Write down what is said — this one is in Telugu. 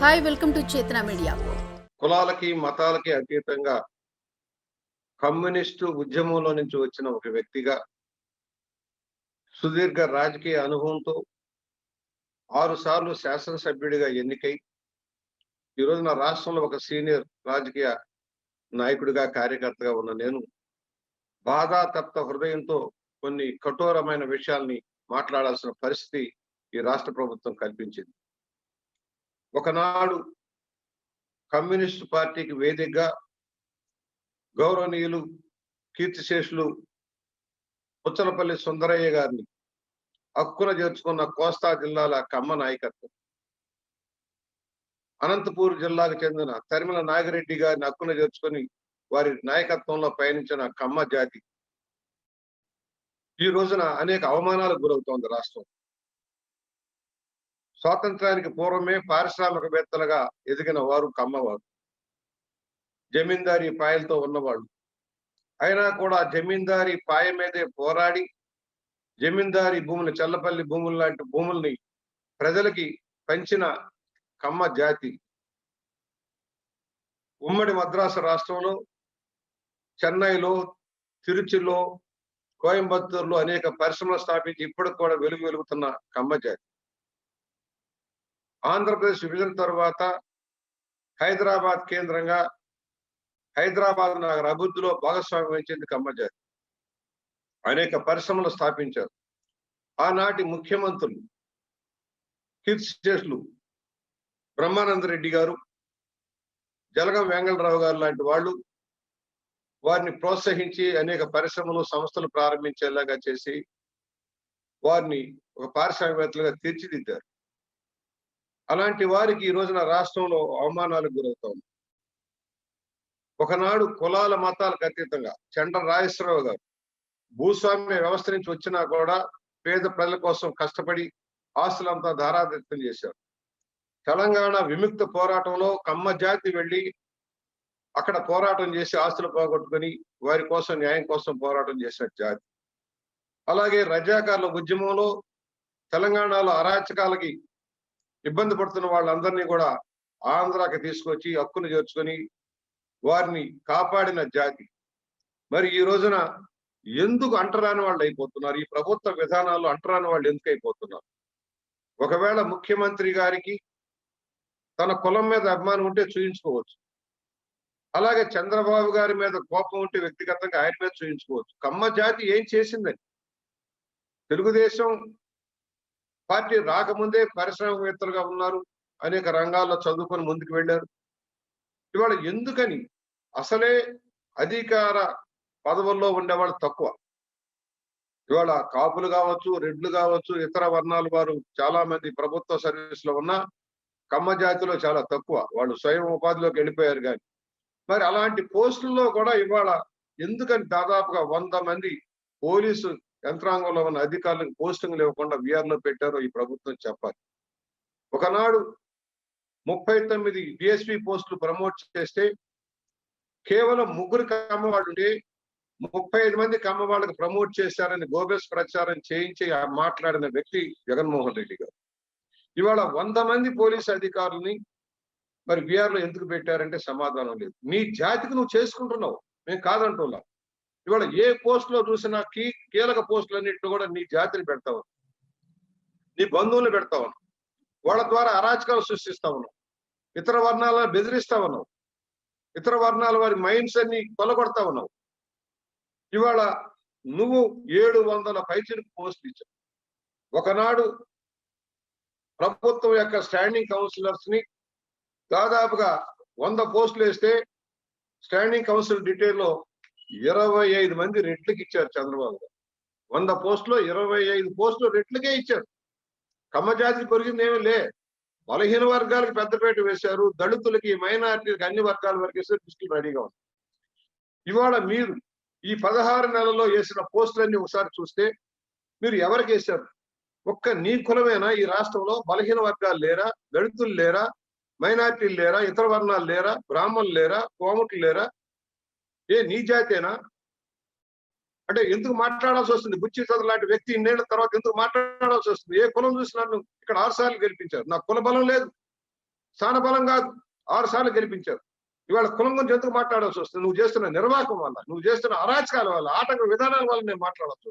Hi welcome to Chetana media. కులాలకి మతాలకి అతీతంగా కమ్యూనిస్టు ఉద్యమంలో నుంచి వచ్చిన ఒక వ్యక్తిగా సుదీర్ఘ రాజకీయ అనుభవంతో ఆరు సార్లు శాసనసభ్యుడిగా ఎన్నికై ఈ రోజున రాష్ట్రంలో ఒక సీనియర్ రాజకీయ నాయకుడిగా కార్యకర్తగా ఉన్న నేను బాధాతప్త హృదయంతో కొన్ని కఠోరమైన విషయాల్ని మాట్లాడాల్సిన పరిస్థితి ఈ రాష్ట్ర ప్రభుత్వం కల్పించింది. ఒకనాడు కమ్యూనిస్ట్ పార్టీకి వేదికగా గౌరవనీయులు కీర్తిశేషులు పుచ్చలపల్లి సుందరయ్య గారిని హక్కున చేర్చుకున్న కోస్తా జిల్లాల కమ్మ నాయకత్వం. అనంతపూర్ జిల్లాకు చెందిన తరిమల నాగిరెడ్డి గారిని హక్కున చేర్చుకొని వారి నాయకత్వంలో పయనించిన కమ్మ జాతి. ఈ రోజున అనేక అవమానాలకు గురవుతోంది రాష్ట్రం. స్వాతంత్రానికి పూర్వమే పారిశ్రామికవేత్తలుగా ఎదిగిన వారు కమ్మవారు. జమీందారీ పాయలతో ఉన్నవాళ్ళు. అయినా కూడా జమీందారీ పాయ మీదే పోరాడి జమీందారీ భూములు చల్లపల్లి భూములు లాంటి భూముల్ని ప్రజలకి పంచిన కమ్మ జాతి. ఉమ్మడి మద్రాసు రాష్ట్రంలో చెన్నైలో తిరుచిలో కోయంబత్తూరులో అనేక పరిశ్రమలు స్థాపించి ఇప్పటికి కూడా వెలుగు వెలుగుతున్న కమ్మ జాతి. ఆంధ్రప్రదేశ్ విభజన తర్వాత హైదరాబాద్ కేంద్రంగా హైదరాబాద్ నగర అభివృద్ధిలో భాగస్వామ్యం వహించింది అమ్మజాతి అనేక పరిశ్రమలు స్థాపించారు. ఆనాటి ముఖ్యమంత్రులు కీర్తిశేషులు బ్రహ్మానంద రెడ్డి గారు జలగం వెంగళరావు గారు లాంటి వాళ్ళు వారిని ప్రోత్సహించి అనేక పరిశ్రమలు సంస్థలు ప్రారంభించేలాగా చేసి వారిని ఒక పారిశ్రామికవేత్తలుగా తీర్చిదిద్దారు. అలాంటి వారికి ఈ రోజున రాష్ట్రంలో అవమానాలకు గురవుతోంది ఒకనాడు కులాల మతాలకు అతీతంగా చండ్ర రాజేశ్వరరావు గారు భూస్వామ్య వ్యవస్థ నుంచి వచ్చినా కూడా పేద ప్రజల కోసం కష్టపడి ఆస్తులంతా ధారాదత్తం చేశారు. తెలంగాణ విముక్త పోరాటంలో కమ్మ జాతి వెళ్ళి అక్కడ పోరాటం చేసి ఆస్తులు పోగొట్టుకుని వారి కోసం న్యాయం కోసం పోరాటం చేసిన జాతి. అలాగే రజాకారుల ఉద్యమంలో తెలంగాణలో అరాచకాలకి ఇబ్బంది పడుతున్న వాళ్ళందరినీ కూడా ఆంధ్రాకి తీసుకొచ్చి హక్కును చేర్చుకొని వారిని కాపాడిన జాతి. మరి ఈ రోజున ఎందుకు అంటరాని వాళ్ళు అయిపోతున్నారు? ఈ ప్రభుత్వ విధానాలు అంటరాని వాళ్ళు ఎందుకు అయిపోతున్నారు? ఒకవేళ ముఖ్యమంత్రి గారికి తన కులం మీద అభిమానం ఉంటే చూయించుకోవచ్చు. అలాగే చంద్రబాబు గారి మీద కోపం ఉంటే వ్యక్తిగతంగా ఆయన మీద చూయించుకోవచ్చు. కమ్మ జాతి ఏం చేసిందని? తెలుగుదేశం పార్టీ రాకముందే పారిశ్రామికవేత్తలుగా ఉన్నారు అనేక రంగాల్లో చదువుకొని ముందుకు వెళ్ళారు. ఇవాళ ఎందుకని? అసలే అధికార పదవుల్లో ఉండేవాళ్ళు తక్కువ. ఇవాళ కాపులు కావచ్చు రెడ్లు కావచ్చు ఇతర వర్ణాల వారు చాలా మంది ప్రభుత్వ సర్వీస్లో ఉన్న కమ్మ జాతిలో చాలా తక్కువ. వాళ్ళు స్వయం ఉపాధిలోకి వెళ్ళిపోయారు కానీ. మరి అలాంటి పోస్టుల్లో కూడా ఇవాళ ఎందుకని దాదాపుగా వంద మంది పోలీసు యంత్రాంగంలో ఉన్న అధికారులకు పోస్టింగ్లు ఇవ్వకుండా విఆర్లో పెట్టారో ఈ ప్రభుత్వం చెప్పాలి. ఒకనాడు ముప్పై తొమ్మిది బిఎస్పి పోస్టులు ప్రమోట్ చేస్తే కేవలం ముగ్గురు కమ్మవాళ్ళుంటే ముప్పై ఐదు మంది కమ్మవాళ్ళకి ప్రమోట్ చేశారని గోబెస్ ప్రచారం చేయించి మాట్లాడిన వ్యక్తి జగన్మోహన్ రెడ్డి గారు. ఇవాళ వంద మంది పోలీసు అధికారులని మరి బీఆర్లో ఎందుకు పెట్టారంటే సమాధానం లేదు. నీ జాతికి నువ్వు చేసుకుంటున్నావు. మేము కాదంటున్నాం. ఇవాళ ఏ పోస్ట్లో చూసినా కీ కీలక పోస్టులు అన్నింటిని కూడా నీ జాతిని పెడతావు నీ బంధువులు పెడతావు వాళ్ళ ద్వారా అరాచకాలు సృష్టిస్తావు ఉన్నావు. ఇతర వర్ణాలను బెదిరిస్తావు ఉన్నావు. ఇతర వర్ణాల వారి మైండ్స్ అన్ని కొలగొడతా ఉన్నావు. ఇవాళ నువ్వు ఏడు వందల పైచిరుకు పోస్టులు ఇచ్చావు. ఒకనాడు ప్రభుత్వం యొక్క స్టాండింగ్ కౌన్సిలర్స్ని దాదాపుగా వంద పోస్టులు వేస్తే స్టాండింగ్ కౌన్సిల్ డీటెయిల్లో ఇరవై ఐదు మంది రెట్లకి ఇచ్చారు చంద్రబాబు గారు. వంద పోస్టులో ఇరవై ఐదు పోస్టులు రెట్లకే ఇచ్చారు. కమ్మజాతి పెరిగింది ఏమీ లే. బలహీన వర్గాలకు పెద్దపేట వేశారు. దళితులకి మైనార్టీలకు అన్ని వర్గాల వరకు వేస్తే దృష్టి రెడీగా ఉంది. ఇవాళ మీరు ఈ పదహారు నెలల్లో వేసిన పోస్టులన్నీ ఒకసారి చూస్తే మీరు ఎవరికి వేశారు? ఒక్క నీ కులమేనా? ఈ రాష్ట్రంలో బలహీన వర్గాలు లేరా? దళితులు లేరా? మైనార్టీలు లేరా? ఇతర వర్ణాలు లేరా? బ్రాహ్మణులు లేరా? కోముట్లు లేరా? ఏ నీ జాతేనా? అంటే ఎందుకు మాట్లాడాల్సి వస్తుంది? బుచ్చి చదువు లాంటి వ్యక్తి ఇన్నేళ్ళ తర్వాత ఎందుకు మాట్లాడాల్సి వస్తుంది? ఏ కులం చూసి నన్ను ఇక్కడ ఆరు సార్లు గెలిపించారు. నా కుల బలం లేదు స్థానబలం కాదు ఆరు సార్లు గెలిపించారు. ఇవాళ కులం గురించి ఎందుకు మాట్లాడాల్సి వస్తుంది? నువ్వు చేస్తున్న నిర్వాహకం వల్ల నువ్వు చేస్తున్న అరాచకాల వల్ల ఆటంక విధానాల వల్ల నేను మాట్లాడాల్సి